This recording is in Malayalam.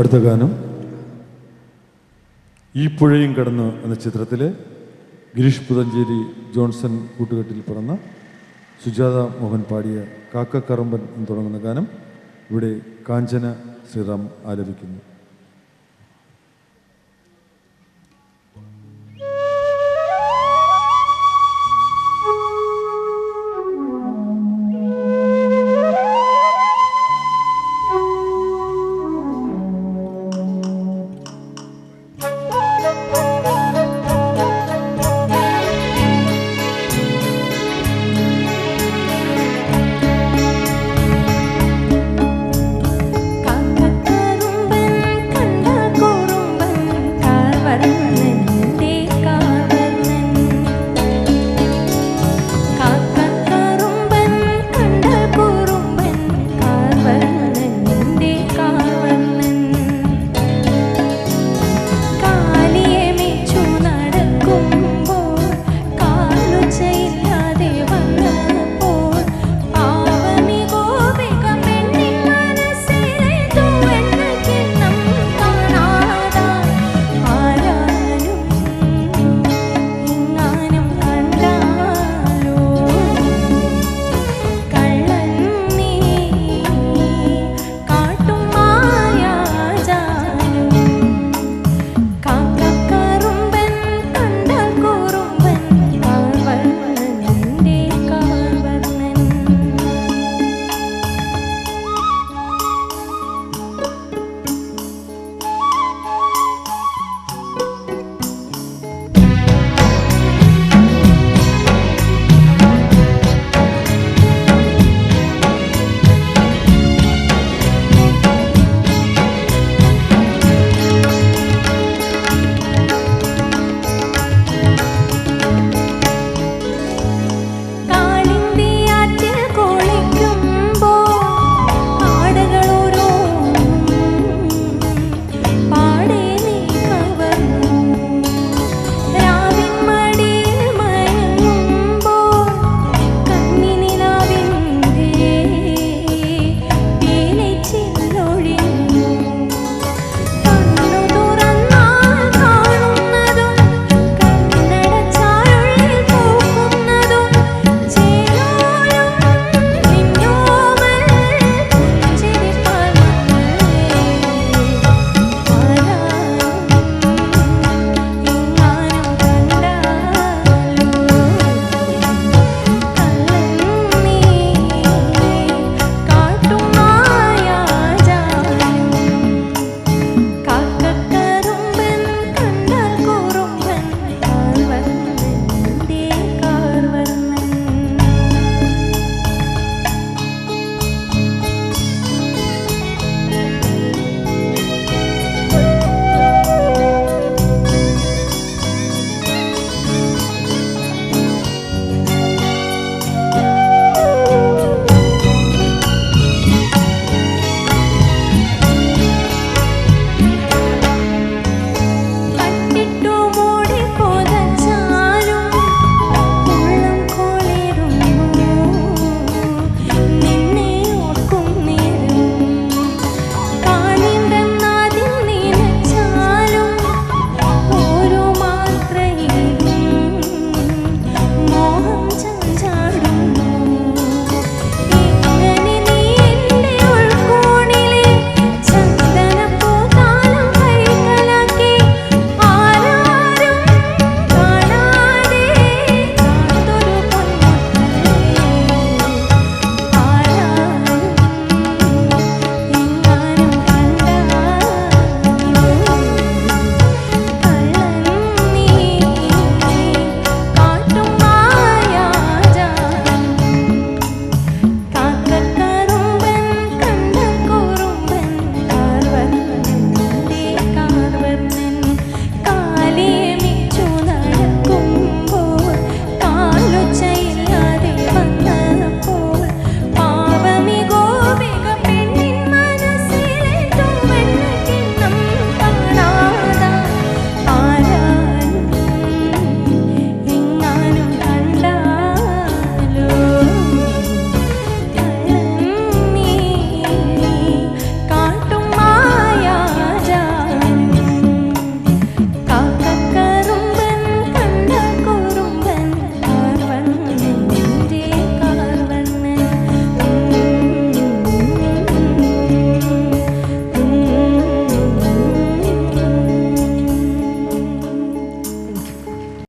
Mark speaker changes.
Speaker 1: അടുത്ത ഗാനം. ഈ പുഴയും കടന്ന് എന്ന ചിത്രത്തിലെ ഗിരീഷ് പുതഞ്ചേരി ജോൺസൺ കൂട്ടുകെട്ടിൽ പിറന്ന സുജാത മോഹൻ പാടിയ കാക്കക്കറമ്പൻ എന്ന് തുടങ്ങുന്ന ഗാനം ഇവിടെ കാഞ്ചന ശ്രീറാം ആലപിക്കുന്നു.